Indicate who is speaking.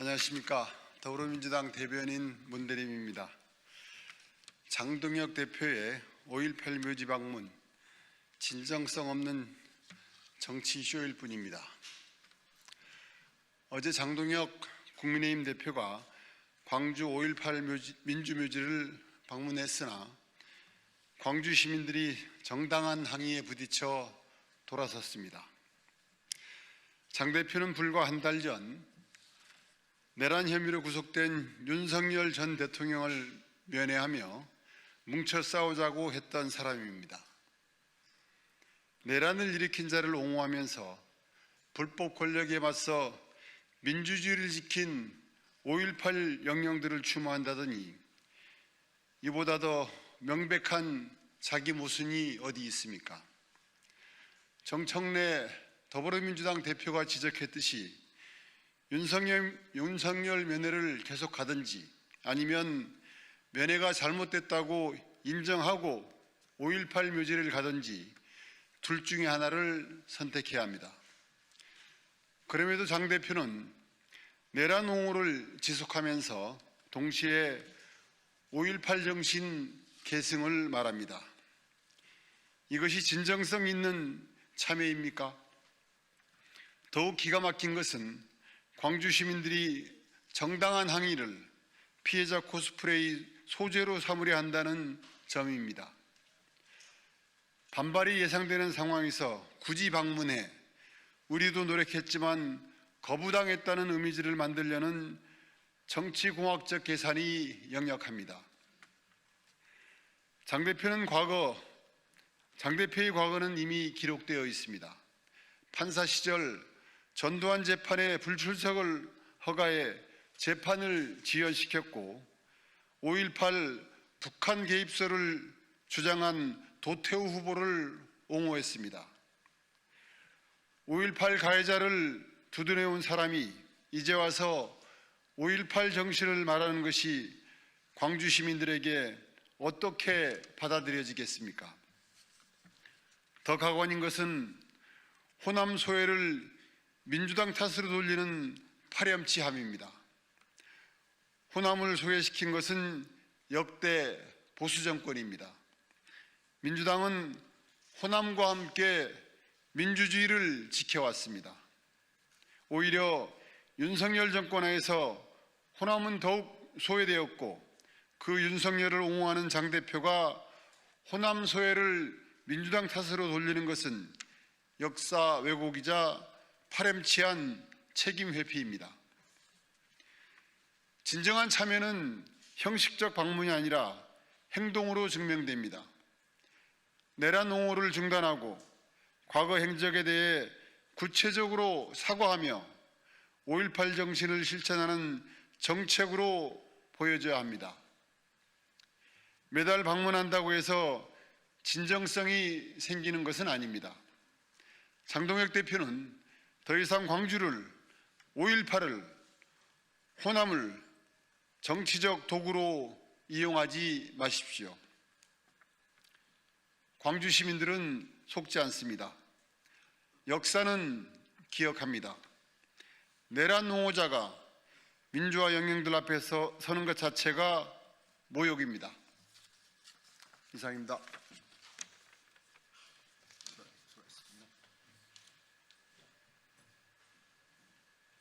Speaker 1: 안녕하십니까. 더불어민주당 대변인 문대림입니다. 장동혁 대표의 5.18 묘지 방문, 진정성 없는 정치 쇼일 뿐입니다. 어제 장동혁 국민의힘 대표가 광주 5.18 묘지, 민주묘지를 방문했으나 광주 시민들이 정당한 항의에 부딪혀 돌아섰습니다. 장 대표는 불과 한 달 전 내란 혐의로 구속된 윤석열 전 대통령을 면회하며 뭉쳐 싸우자고 했던 사람입니다. 내란을 일으킨 자를 옹호하면서 불법 권력에 맞서 민주주의를 지킨 5.18 영령들을 추모한다더니 이보다 더 명백한 자기 모순이 어디 있습니까? 정청래 더불어민주당 대표가 지적했듯이 윤석열, 윤석열 면회를 계속 가든지 아니면 면회가 잘못됐다고 인정하고 5.18 묘지를 가든지 둘 중에 하나를 선택해야 합니다. 그럼에도 장 대표는 내란 옹호를 지속하면서 동시에 5.18 정신 계승을 말합니다. 이것이 진정성 있는 참여입니까? 더욱 기가 막힌 것은 광주 시민들이 정당한 항의를 피해자 코스프레의 소재로 삼으려 한다는 점입니다. 반발이 예상되는 상황에서 굳이 방문해 우리도 노력했지만 거부당했다는 이미지를 만들려는 정치공학적 계산이 역력합니다. 장 대표는 과거, 장 대표의 과거는 이미 기록되어 있습니다. 판사 시절 전두환 재판에 불출석을 허가해 재판을 지연시켰고 5.18 북한 개입설을 주장한 도태우 후보를 옹호했습니다. 5.18 가해자를 두드려온 사람이 이제 와서 5.18 정신을 말하는 것이 광주 시민들에게 어떻게 받아들여지겠습니까? 더 가관인 것은 호남 소외를 민주당 탓으로 돌리는 파렴치함입니다. 호남을 소외시킨 것은 역대 보수 정권입니다. 민주당은 호남과 함께 민주주의를 지켜왔습니다. 오히려 윤석열 정권 하에서 호남은 더욱 소외되었고 그 윤석열을 옹호하는 장 대표가 호남 소외를 민주당 탓으로 돌리는 것은 역사 왜곡이자 파렴치한 책임 회피입니다. 진정한 참여는 형식적 방문이 아니라 행동으로 증명됩니다. 내란 옹호를 중단하고 과거 행적에 대해 구체적으로 사과하며 5.18 정신을 실천하는 정책으로 보여줘야 합니다. 매달 방문한다고 해서 진정성이 생기는 것은 아닙니다. 장동혁 대표는 더 이상 광주를 5.18을 호남을 정치적 도구로 이용하지 마십시오. 광주 시민들은 속지 않습니다. 역사는 기억합니다. 내란 옹호자가 민주화 영령들 앞에서 서는 것 자체가 모욕입니다. 이상입니다.